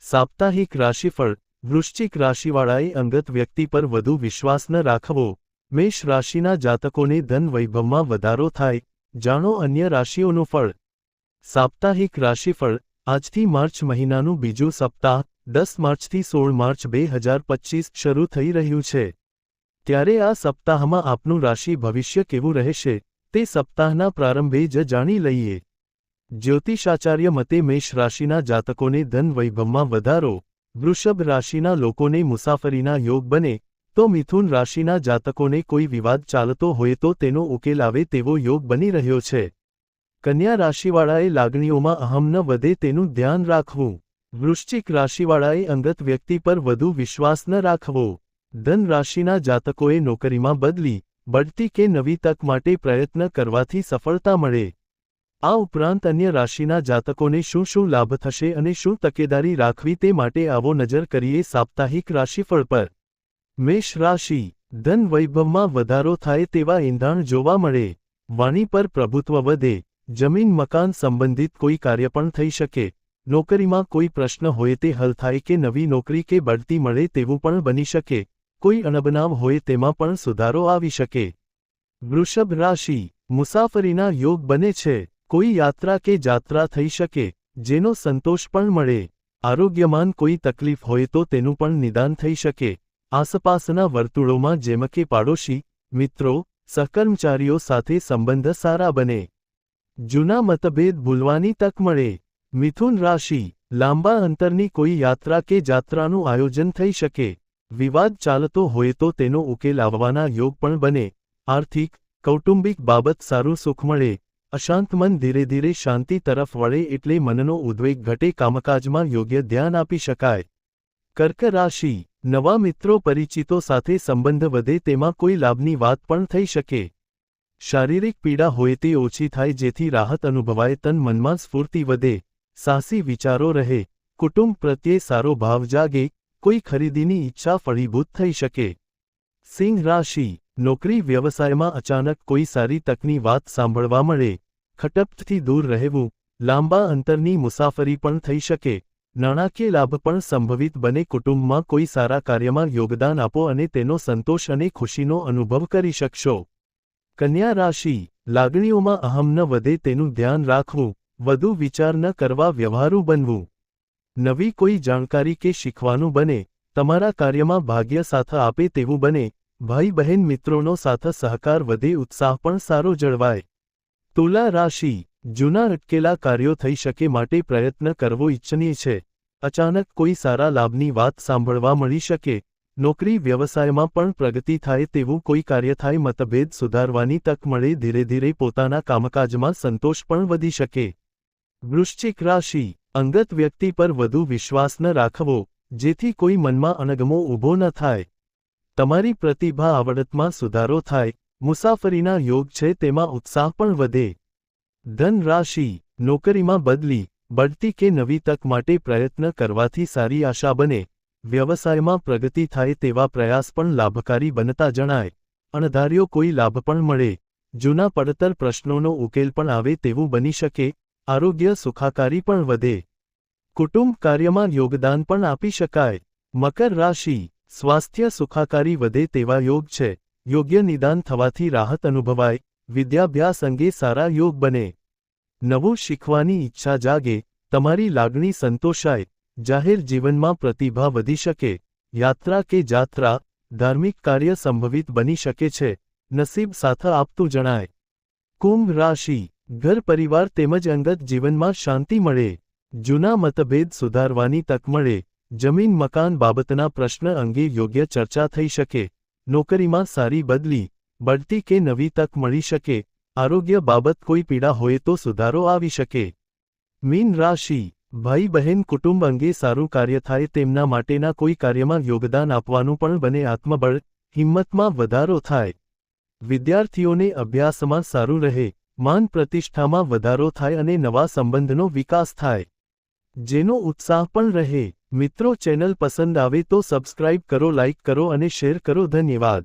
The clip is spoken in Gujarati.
સાપ્તાહિક રાશિફળ, વૃશ્ચિક રાશિવાળાએ અંગત વ્યક્તિ પર વધુ વિશ્વાસ ન રાખવો. મેષ રાશિના જાતકોને ધન વૈભવમાં વધારો થાય. જાણો અન્ય રાશિઓનું ફળ. સાપ્તાહિક રાશિફળ, આજથી માર્ચ મહિનાનું બીજું સપ્તાહ, દસ માર્ચથી સોળ માર્ચ બે હજાર પચીસ શરૂ થઈ રહ્યું છે. ત્યારે આ સપ્તાહમાં આપનું રાશિ ભવિષ્ય કેવું રહેશે, તે સપ્તાહના પ્રારંભે જ જાણી લઈએ. જ્યોતિષાચાર્ય મતે મેષ રાશિના જાતકોને ધન વૈભવમાં વધારો, વૃષભ રાશિના લોકોને મુસાફરીના યોગ બને, તો મિથુન રાશિના જાતકોને કોઈ વિવાદ ચાલતો હોય તો તેનો ઉકેલ આવે તેવો યોગ બની રહ્યો છે. કન્યા રાશિવાળાએ લાગણીઓમાં અહમ ન વધે તેનું ધ્યાન રાખવું. વૃશ્ચિક રાશિવાળાએ અંગત વ્યક્તિ પર વધુ વિશ્વાસ ન રાખવો. ધન રાશિના જાતકોએ નોકરીમાં બદલી, બઢતી કે નવી તક માટે પ્રયત્ન કરવાથી સફળતા મળે. આ ઉપરાંત અન્ય રાશિના જાતકોને શું શું લાભ થશે અને શું તકેદારી રાખવી તે માટે આવો નજર કરીએ સાપ્તાહિક રાશિફળ પર. મેષ રાશિ, ધન વૈભવમાં વધારો થાય તેવા ઈંધાણ જોવા મળે. વાણી પર પ્રભુત્વ વધે. જમીન મકાન સંબંધિત કોઈ કાર્ય પણ થઈ શકે. નોકરીમાં કોઈ પ્રશ્ન હોય તે હલ થાય કે નવી નોકરી કે બઢતી મળે તેવું પણ બની શકે. કોઈ અણબનાવ હોય તેમાં પણ સુધારો આવી શકે. વૃષભ રાશિ, મુસાફરીના યોગ બને છે. કોઈ યાત્રા કે જાત્રા થઈ શકે, જેનો સંતોષ પણ મળે. આરોગ્યમાન કોઈ તકલીફ હોય તો તેનું પણ નિદાન થઈ શકે. આસપાસના વર્તુળોમાં જેમ કે પાડોશી, મિત્રો, સહકર્મચારીઓ સાથે સંબંધ સારા બને. જૂના મતભેદ ભૂલવાની તક મળે. મિથુન રાશિ, લાંબા અંતરની કોઈ યાત્રા કે જાત્રાનું આયોજન થઈ શકે. વિવાદ ચાલતો હોય તો તેનો ઉકેલ આવવાના યોગ પણ બને. આર્થિક, કૌટુંબિક બાબત સારું સુખ મળે. અશાંત મન ધીરે ધીરે શાંતિ તરફ વળે એટલે મનનો ઉદ્વેગ ઘટે, કામકાજમાં યોગ્ય ધ્યાન આપી શકાય. કર્ક રાશિ, નવા મિત્રો, પરિચિતો સાથે સંબંધ વધે તેમાં કોઈ લાભની વાત પણ થઈ શકે. શારીરિક પીડા હોય તે ઓછી થાય જેથી રાહત અનુભવાય, તન મનમાં સ્ફૂર્તિ વધે, સાહસી વિચારો રહે, કુટુંબ પ્રત્યે સારો ભાવ જાગે, કોઈ ખરીદીની ઈચ્છા ફળીભૂત થઈ શકે. સિંહ રાશિ, નોકરી વ્યવસાયમાં અચાનક કોઈ સારી તકની વાત સાંભળવા મળે, ખટપટથી દૂર રહેવું, લાંબા અંતરની મુસાફરી પણ થઈ શકે, નાણાકીય લાભ પણ સંભવિત બને કુટુંબમાં કોઈ સારા કાર્યમાં યોગદાન આપો અને તેનો સંતોષ અને ખુશીનો અનુભવ કરી શકશો. કન્યા રાશિ, લાગણીઓમાં અહમ ન વધે તેનું ધ્યાન રાખવું, વધુ વિચાર ન કરવા વ્યવહારુ બનવું. નવી કોઈ જાણકારી કે શીખવાનું બને, તમારા કાર્યમાં ભાગ્ય સાથ આપે તેવું બને ભાઈ બહેન મિત્રોનો સાથ સહકાર વધે, ઉત્સાહ પણ સારો જળવાય. તુલા રાશિ, જૂના અટકેલા કાર્યો થઈ શકે માટે પ્રયત્ન કરવો ઇચ્છનીય છે. અચાનક કોઈ સારા લાભની વાત સાંભળવા મળી શકે. નોકરી, વ્યવસાયમાં પણ પ્રગતિ થાય તેવું કોઈ કાર્ય થાય, મતભેદ સુધારવાની તક મળે ધીરે ધીરે પોતાના કામકાજમાં સંતોષ પણ વધી શકે. વૃશ્ચિક રાશિ, અંગત વ્યક્તિ પર વધુ વિશ્વાસ ન રાખવો, જેથી કોઈ મનમાં અનગમો ઊભો ન થાય. તમારી પ્રતિભા આવડતમાં સુધારો થાય, મુસાફરીના યોગ છે તેમાં ઉત્સાહ પણ વધે. ધન રાશિ, નોકરીમાં બદલી, બઢતી કે નવી તક માટે પ્રયત્ન કરવાથી સારી આશા બને. વ્યવસાયમાં પ્રગતિ થાય તેવા પ્રયાસ પણ લાભકારી બનતા જણાય. અણધાર્યો કોઈ લાભ પણ મળે. જૂના પડતર પ્રશ્નોનો ઉકેલ પણ આવે તેવું બની શકે. આરોગ્ય સુખાકારી પણ વધે. કુટુંબ કાર્યમાં યોગદાન પણ આપી શકાય. મકર રાશિ સ્વાસ્થ્ય સુખાકારી વધે તેવા યોગ છે. યોગ્ય નિદાન થવાથી રાહત અનુભવાય. વિદ્યાભ્યાસ અંગે સારા યોગ બને. નવું શીખવાની ઈચ્છા જાગે. તમારી લાગણી સંતોષાય. જાહેર જીવનમાં પ્રતિભા વધી શકે. યાત્રા કે જાત્રા ધાર્મિક કાર્ય સંભવિત બની શકે છે. નસીબ સાથ આપતું જણાય. કુંભ રાશિ ઘર પરિવાર તેમજ અંગત જીવનમાં શાંતિ મળે. જૂના મતભેદ સુધારવાની તક મળે. જમીન મકાન બાબતના પ્રશ્ન અંગે યોગ્ય ચર્ચા થઈ શકે, નોકરીમાં સારી બદલી, બઢતી કે નવી તક મળી શકે, આરોગ્ય બાબત કોઈ પીડા હોય તો સુધારો આવી શકે. મીન રાશિ, ભાઈ બહેન કુટુંબ અંગે સારું કાર્ય થાય તેમના માટેના કોઈ કાર્યમાં યોગદાન આપવાનું પણ બને આત્મબળ, હિંમતમાં વધારો થાય. વિદ્યાર્થીઓને અભ્યાસમાં સારું રહે, માન પ્રતિષ્ઠામાં વધારો થાય અને નવા સંબંધનો વિકાસ થાય. જેનો ઉત્સાહ પણ રહે. મિત્રો, ચેનલ પસંદ આવે તો સબસ્ક્રાઇબ કરો લાઇક કરો અને શેર કરો. ધન્યવાદ.